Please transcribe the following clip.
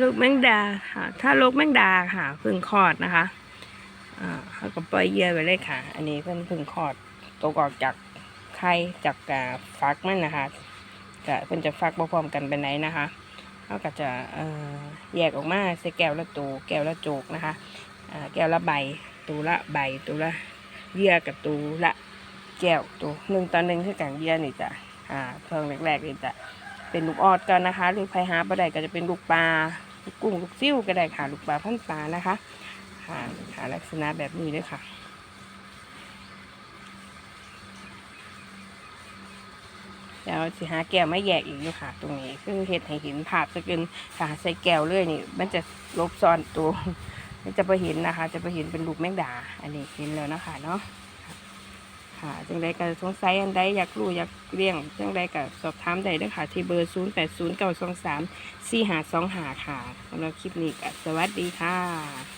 ลูกแมงดาค่ะ ถ้าลูกแมงดาค่ะพึ่งคลอดนะคะอ่าเขาก็ปล่อยเยื่อไปเลยค่ะ อันนี้เพิ่นพึ่งคลอดตกออกจากไข่จากกาฟักมันนะคะก็เพิ่นจะฟักพร้อมกันไปไหนนะคะเขาก็จะแยกออกมาใส่แก้วละตูแก้วละโจกนะคะแก้วละใบตูละใบตูละเยื่อกับตูละแก้วตูหนึ่งต่อหนึ่งคือกันเยื่อนี่จะอ่าเพิ่งแรกๆนี่จะเป็นลูกออดกันนะคะ หรือไพหาปลาใดก็จะเป็นลูกปลา ลูกกุ้งลูกซิ่วก็ได้ค่ะ ลูกปลาพันปลานะคะค่ะค่ะลักษณะแบบนี้เลยค่ะเดี๋ยวสิหาแก้วไม่แยกอีกอยู่ค่ะ ตรงนี้คือเห็ดให้เห็นภาพจะเป็นค่ะใส่แก้วเลยนี่ มันจะลบซ้อนตัวมันจะไปเห็นนะคะ จะไปเห็นเป็นลูกแมงดา อันนี้เห็นแล้วนะคะเนาะ ค่ะจังใดก็สงสัยอันใดอยากรู้อยากเลี้ยงจังใดก็สอบถามได้เด้อค่ะ ที่เบอร์ 0 8 0 9 2 3 4 5 2 5 ค่ะสำหรับคลิปนี้ก็สวัสดีค่ะ